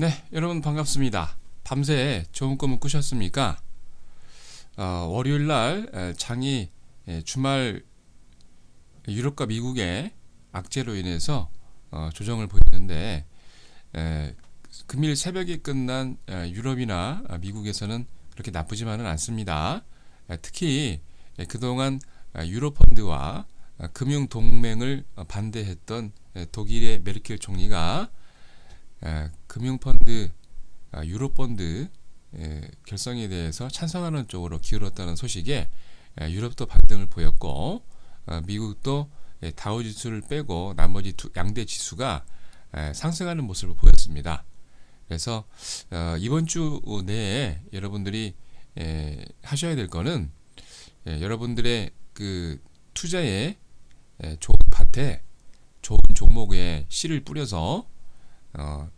네, 여러분 반갑습니다. 밤새 좋은 꿈을 꾸셨습니까? 어, 월요일 날 에, 장이 에, 주말 유럽과 미국의 악재로 인해서 어, 조정을 보였는데 에, 금일 새벽에 끝난 에, 유럽이나 아, 미국에서는 그렇게 나쁘지만은 않습니다. 에, 특히 에, 그동안 아, 유럽 펀드와 아, 금융 동맹을 어, 반대했던 에, 독일의 메르켈 총리가 에, 금융펀드, 아, 유로펀드 에, 결성에 대해서 찬성하는 쪽으로 기울었다는 소식에 에, 유럽도 반등을 보였고 어, 미국도 에, 다우 지수를 빼고 나머지 두, 양대 지수가 에, 상승하는 모습을 보였습니다. 그래서 어, 이번 주 내에 여러분들이 에, 하셔야 될 거는 에, 여러분들의 그 투자에 에, 좋은 밭에 좋은 종목에 씨를 뿌려서 어,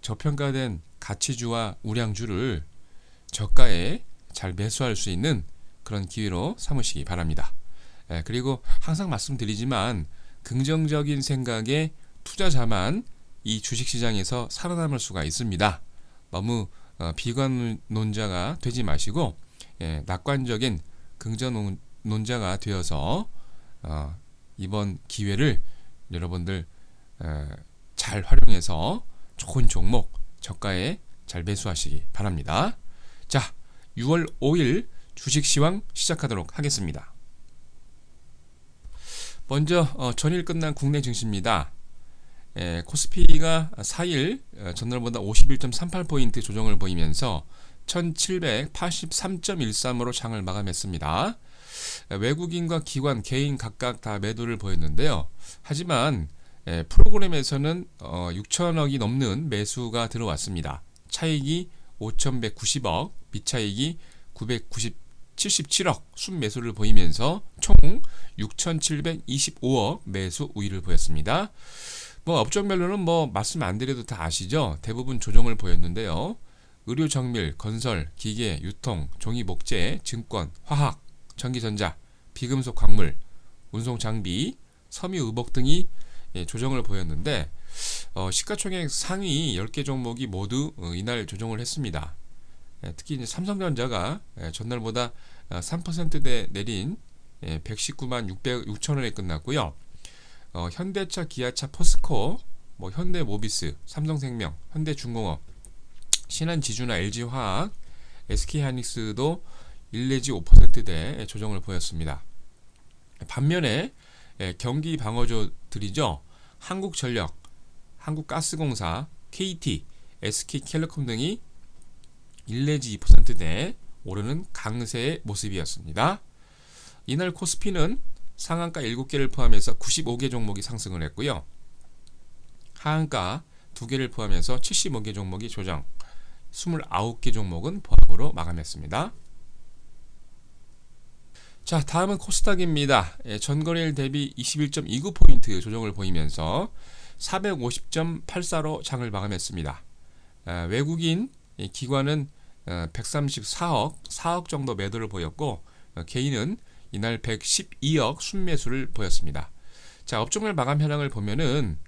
저평가된 가치주와 우량주를 저가에 잘 매수할 수 있는 그런 기회로 삼으시기 바랍니다. 예, 그리고 항상 말씀드리지만 긍정적인 생각의 투자자만 이 주식시장에서 살아남을 수가 있습니다. 너무 어, 비관론자가 되지 마시고 예, 낙관적인 긍정론자가 되어서 어, 이번 기회를 여러분들 에, 잘 활용해서 좋은 종목 저가에 잘 매수하시기 바랍니다. 자, 6월 5일 주식 시황 시작하도록 하겠습니다. 먼저 어, 전일 끝난 국내 증시입니다. 에, 코스피가 4일 어, 전날보다 51.38포인트 조정을 보이면서 1783.13으로 장을 마감했습니다. 에, 외국인과 기관, 개인 각각 다 매도를 보였는데요. 하지만 에, 프로그램에서는 어, 6천억이 넘는 매수가 들어왔습니다. 차익이 5,190억, 미차익이 990 77억 순매수를 보이면서 총 6,725억 매수 우위를 보였습니다. 뭐 업종별로는 뭐 말씀 안 드려도 다 아시죠? 대부분 조정을 보였는데요. 의료 정밀, 건설, 기계, 유통, 종이 목재, 증권, 화학, 전기전자, 비금속 광물, 운송 장비, 섬유 의복 등이 예, 조정을 보였는데 어, 시가총액 상위 10개 종목이 모두 어, 이날 조정을 했습니다. 예, 특히 이제 삼성전자가 예, 전날보다 3%대 내린 119만 600, 6천 원에 끝났고요. 어, 현대차, 기아차, 포스코, 뭐 현대모비스, 삼성생명, 현대중공업, 신한지주나 LG화학, SK하이닉스도 1 내지 5%대 조정을 보였습니다. 반면에 경기 방어조들이죠. 한국전력, 한국가스공사, KT, SK텔레콤 등이 1 내지 2%대 오르는 강세의 모습이었습니다. 이날 코스피는 상한가 7개를 포함해서 95개 종목이 상승을 했고요. 하한가 2개를 포함해서 75개 종목이 조정, 29개 종목은 보합으로 마감했습니다. 자, 다음은 코스닥입니다. 예, 전거래일 대비 21.29포인트 조정을 보이면서 450.84로 장을 마감했습니다. 아, 외국인 기관은 134억, 어, 4억 정도 매도를 보였고 어, 개인은 이날 112억 순매수를 보였습니다. 자, 업종별 마감 현황을 보면은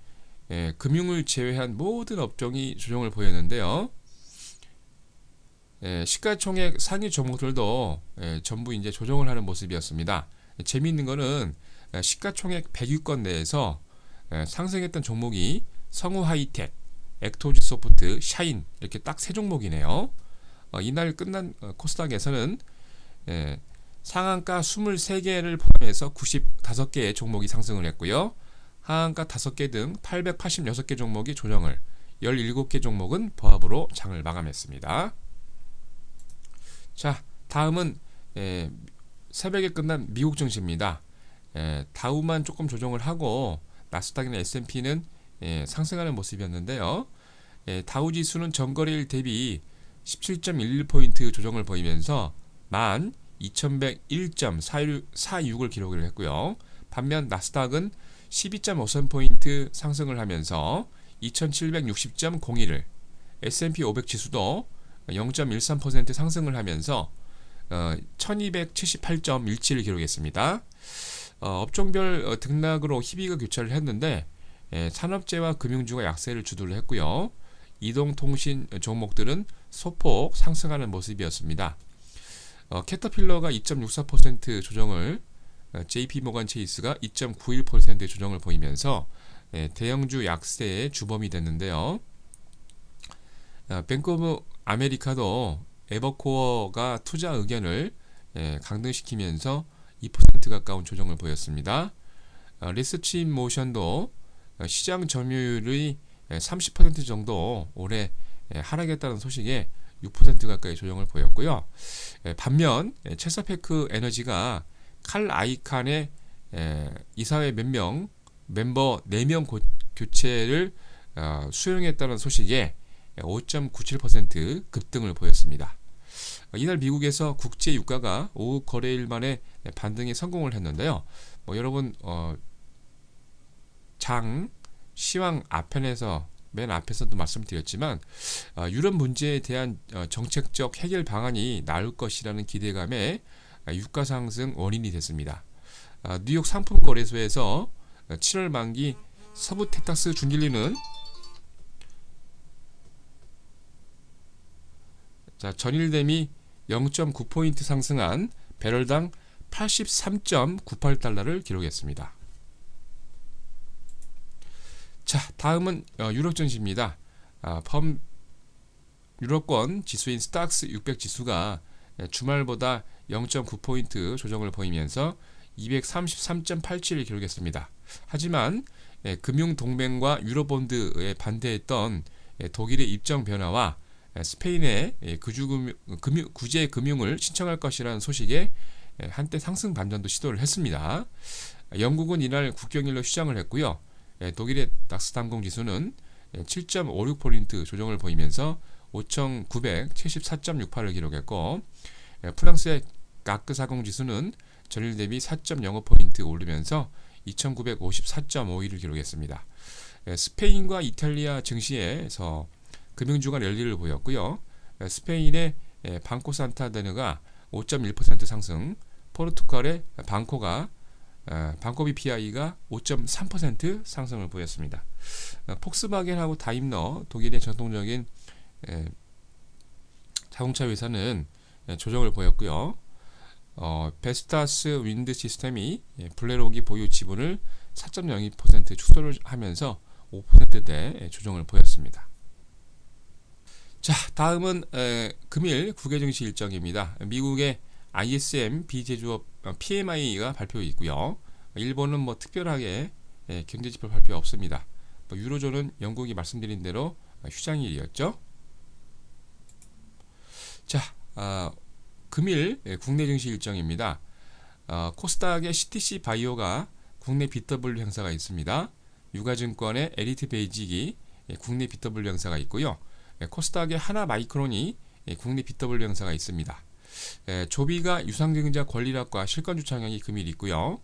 예, 금융을 제외한 모든 업종이 조정을 보였는데요. 예, 시가총액 상위 종목들도 예, 전부 이제 조정을 하는 모습이었습니다. 예, 재미있는 거는 예, 시가총액 100위권 내에서 예, 상승했던 종목이 성우 하이텍, 액토지 소프트, 샤인 이렇게 딱 세 종목이네요. 어, 이날 끝난 어, 코스닥에서는 예, 상한가 23개를 포함해서 95개의 종목이 상승을 했고요. 하한가 5개 등 886개 종목이 조정을 17개 종목은 보합으로 장을 마감했습니다. 자, 다음은 예, 새벽에 끝난 미국 증시입니다. 예, 다우만 조금 조정을 하고 나스닥이나 S&P는 예, 상승하는 모습이었는데요. 예, 다우 지수는 전거래일 대비 17.11포인트 조정을 보이면서 12,101.46을 기록을 했고요. 반면 나스닥은 12.53포인트 상승을 하면서 2,760.01을 S&P 500 지수도 0.13% 상승을 하면서 어, 1278.17을 기록했습니다. 어, 업종별 어, 등락으로 희비가 교차를 했는데 예, 산업재와 금융주가 약세를 주도를 했고요. 이동통신 종목들은 소폭 상승하는 모습이었습니다. 어, 캐터필러가 2.64% 조정을 어, JP 모간 체이스가 2.91% 조정을 보이면서 예, 대형주 약세의 주범이 됐는데요. 어, 뱅크 오브 아메리카도 에버코어가 투자 의견을 예, 강등시키면서 2% 가까운 조정을 보였습니다. 어, 리서치 모션도 어, 시장 점유율의 30% 정도 올해 예, 하락했다는 소식에 6% 가까이 조정을 보였고요. 예, 반면 체사페크 에너지가 칼 아이칸의 이사회 몇 명 멤버 4명 교체를 어, 수용했다는 소식에 5.97% 급등을 보였습니다. 이날 미국에서 국제 유가가 5 거래일 만에 반등에 성공을 했는데요. 뭐 여러분 어, 장 시황 앞편에서 맨 앞에서도 말씀드렸지만 어, 유럽 문제에 대한 어, 정책적 해결 방안이 나올 것이라는 기대감에 어, 유가 상승 원인이 됐습니다. 어, 뉴욕 상품 거래소에서 7월 만기 서부 텍사스 준진리는 자, 전일 대비 0.9포인트 상승한 배럴당 83.98달러를 기록했습니다. 자, 다음은 어, 유럽 증시입니다. 아, 펌 유럽권 지수인 스탁스 600 지수가 예, 주말보다 0.9포인트 조정을 보이면서 233.87을 기록했습니다. 하지만 예, 금융 동맹과 유로본드에 반대했던 예, 독일의 입장 변화와 예, 스페인의 예, 금융, 구제 금융을 신청할 것이라는 소식에 예, 한때 상승 반전도 시도를 했습니다. 영국은 이날 국경일로 휴장을 했고요. 예, 독일의 닥스 단공 지수는 7.56포인트 조정을 보이면서 5,974.68을 기록했고 예, 프랑스의 가크 사공 지수는 전일 대비 4.05포인트 오르면서 2,954.51을 기록했습니다. 예, 스페인과 이탈리아 증시에서 금융주가 랠리를 보였고요. 스페인의 방코 산타데르가 5.1% 상승, 포르투갈의 방코가 어, 방코비 PI가 5.3% 상승을 보였습니다. 어, 폭스바겐하고 다임러 독일의 전통적인 자동차 회사는 조정을 보였고요. 어, 베스타스 윈드 시스템이 블레로기 보유 지분을 4.02% 축소를 하면서 5%대 조정을 보였습니다. 자, 다음은 에, 금일 국외 증시 일정입니다. 미국의 ISM 비제조업 어, PMI가 발표 있고요. 일본은 뭐 특별하게 예, 경제지표 발표 없습니다. 뭐 유로존은 영국이 말씀드린 대로 휴장일이었죠. 자, 어, 금일 예, 국내 증시 일정입니다. 어, 코스닥의 CTC 바이오가 국내 BW 행사가 있습니다. 유가증권의 에리트 베이직이 예, 국내 BW 행사가 있고요. 예, 코스닥의 하나 마이크론이 예, 국내 BW 행사가 있습니다. 예, 조비가 유상증자 권리락과 실권주창형이 금일 있고요.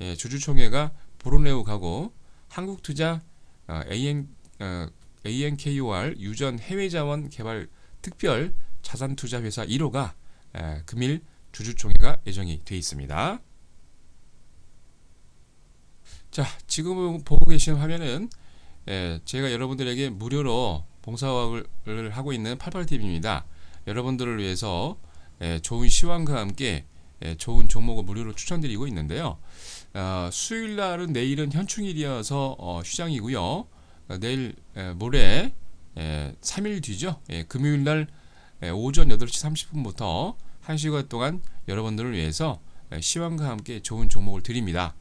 예, 주주총회가 보로네오 가고 한국투자 어, AN, 어, ANKOR 유전 해외자원 개발 특별 자산투자회사 1호가 에, 금일 주주총회가 예정이 되어 있습니다. 자, 지금 보고 계신 화면은 에, 제가 여러분들에게 무료로 봉사학을 하고 있는 88TV입니다. 여러분들을 위해서 예, 좋은 시황과 함께 예, 좋은 종목을 무료로 추천드리고 있는데요. 어, 수요일 날은 내일은 현충일이어서 어, 휴장이고요. 어, 내일 에, 모레 에, 3일 뒤죠. 예, 금요일 날 에, 오전 8시 30분부터 1시간 동안 여러분들을 위해서 에, 시황과 함께 좋은 종목을 드립니다.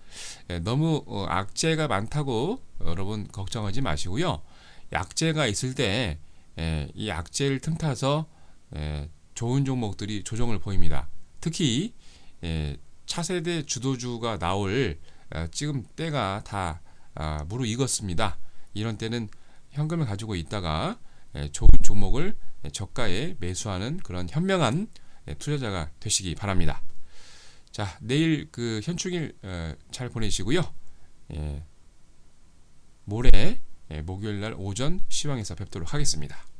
에, 너무 어, 악재가 많다고 여러분 걱정하지 마시고요. 약재가 있을 때 이 약재를 틈타서 좋은 종목들이 조정을 보입니다. 특히 예, 차세대 주도주가 나올 어, 지금 때가 다 아, 무르익었습니다. 이런 때는 현금을 가지고 있다가 예, 좋은 종목을 예, 저가에 매수하는 그런 현명한 투자자가 되시기 바랍니다. 자, 내일 그 현충일 어, 잘 보내시고요. 모레 목요일 날 오전 시황에서 뵙도록 하겠습니다.